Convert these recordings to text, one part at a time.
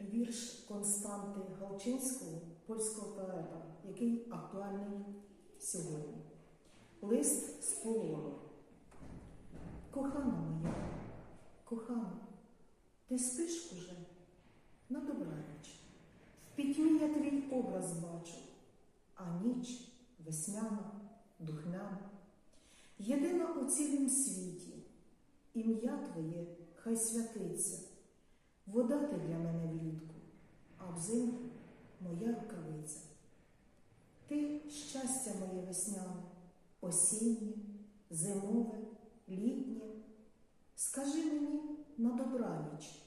вірш Константи Галчинського, польського поета, який актуальний сьогодні. Лист з полону. Кохана моя, кохана, ти спиш уже на добраніч. В пітьмі я твій образ бачу, а ніч весняна, духмяна. Єдина у цілім світі, ім'я Твоє хай святиться. Вода ти для мене влітку, а взимку моя рукавиця. Ти щастя моє весняне, осіннє, зимове, літнє. Скажи мені на добраніч,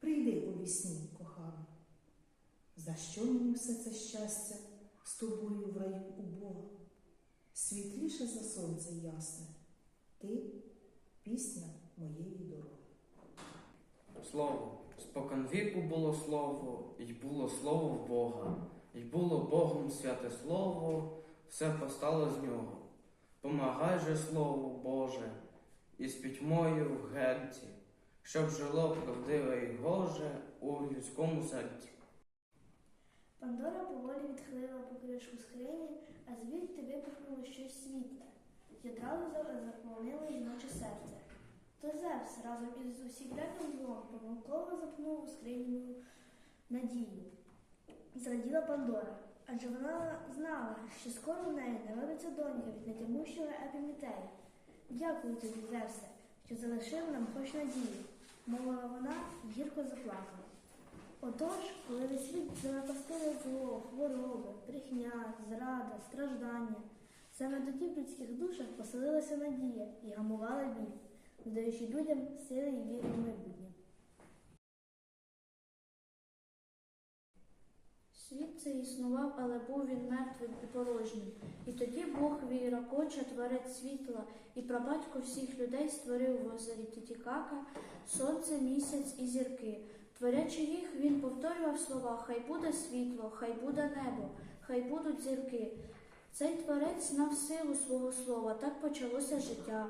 прийди у вісні, кохана. За що мені все це щастя з тобою в раю у Бога? Світліше за сонце ясне, ти пісня моєї дороги. Слово. Споконвіку було слово, і було слово в Бога, і було Богом святе слово, все постало з нього. Помагай же слово Боже, із пітьмою в герці, щоб жило правдиве і гоже у людському серці. Пандора поволі відхилила покришку скрині, а звідти випухнуло щось світле, і одразу за- заполонило жіноче серце. То Зевс разом із усікретним злом помилково запнув у скрині надію. Зраділа Пандора, адже вона знала, що скоро в неї народиться донька від нетямущого Епімітея. Дякую тобі, Зевсе, що залишив нам хоч надію, мовила вона гірко заплакала. Отож, коли весь світ занапастили зло, хвороби, брехня, зрада, страждання, саме тоді в людських душах поселилася надія і гамувала біль, додаючи людям сили і віри в майбутнє. Світ цей існував, але був він мертвим і порожнім. І тоді Бог Віракоча, творець світла, і прабатько всіх людей створив в озері Тітікака сонце, місяць і зірки. Творячи їх, він повторював слова Хай буде світло, хай буде небо, хай будуть зірки. Цей творець знав силу свого слова, так почалося життя.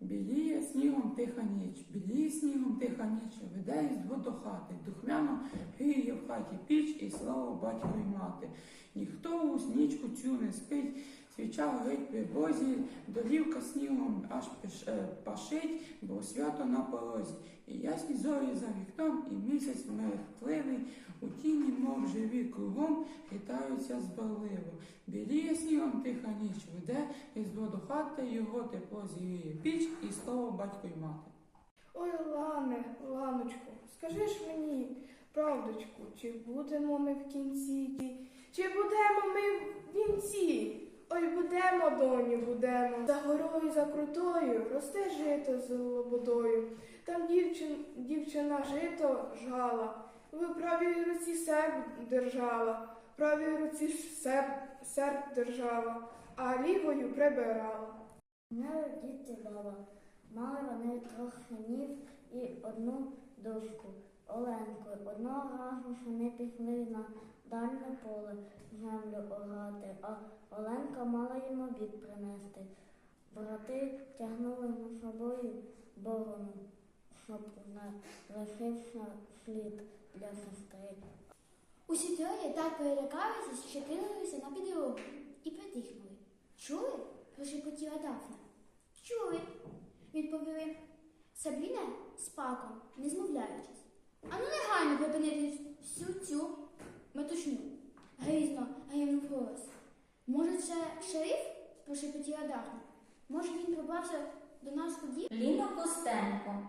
Біліє снігом тиха ніч, біліє снігом тиха ніч, веде із до хати, духмяно гиє в хаті піч і слава батько й мати. Ніхто у снічку цю не спить, свіча горить при бозі, долівка снігом аж е, пашить, бо свято на порозі. І ясні зорі за вікном, і місяць мерехтливий, у тіні, мов живі кругом, хитаються зборливо. Біліє снігом тиха ніч, веде із до хати, його тепло зігріє піч і слово батько й мати. Ой, Лане, Ланочко, скажи ж мені, правдочку, чи будемо ми в кінці? Чи будемо ми в вінці? Ой, будемо, доню, будемо. За горою, за крутою росте жито з лободою. Там дівчин, дівчина жито жала, в правій руці серп держала, в правій руці серп, серп держала, а лівою прибирала. Мали діти баба, мали вони трьох синів і одну дочку Оленку. Одного разу сини пішли на дальне поле землю орати, а Оленка мала їм обід принести. Брати тягнули за собою борону, щоб не лишився слід для сестри. Усі троє так перелякалися, що кинулися на підлогу і притихнули. Чули? прошепотіла Дафна. Чули, відповіли Сабріна з паком, не змовляючись. Ану негайно припинити всю цю метушню. Грізно гримнув голос. Може, це шериф? прошепотіла Дафна. Може, він пробрався до нас тоді? Ліна Костенко.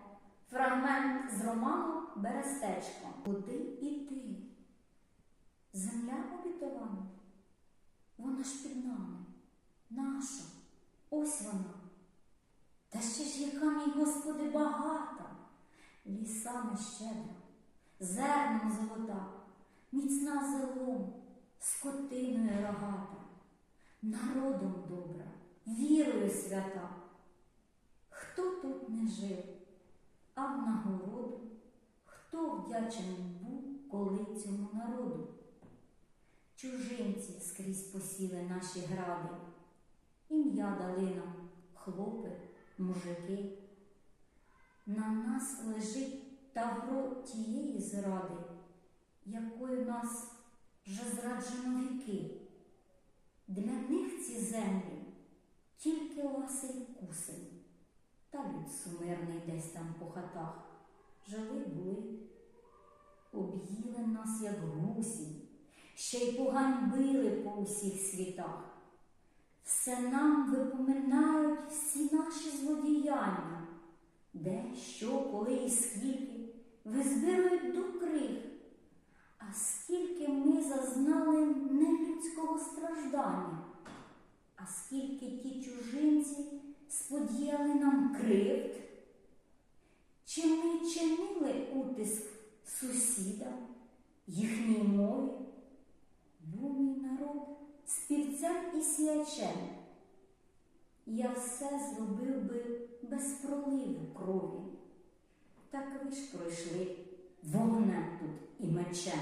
Фрагмент з роману Берестечко. Куди іти? Земля обітована. Вона ж під нами. Наша. Ось вона. Та ще ж яка, мій Господи, багата. Лісами щедра, зерном золота, міцна зелом, скотиною рогата, народом добра, вірою свята. Хто тут не жив, а в нагороду, хто вдячний був коли цьому народу? Чужинці скрізь посіли наші гради, ім'я дали нам хлопи, мужики. На нас лежить тавро тієї зради, якою нас вже зраджено віки. Для них ці землі тільки ласий кусень, та люд сумирний десь там по хатах. Жили були, об'їли нас, як гусінь, ще й поганьбили по усіх світах. Все нам випоминають всі наші злодіяння, де, що, коли і скільки визбирують до крих, а скільки ми зазнали нелюдського страждання, а скільки ті чужинці сподіяли нам кривд, чи ми чинили утиск сусідам, їхній мові, був мій народ співцем і сіячем. Я все зробив би без проливу крові. Так ви ж пройшли вогна тут і мечем.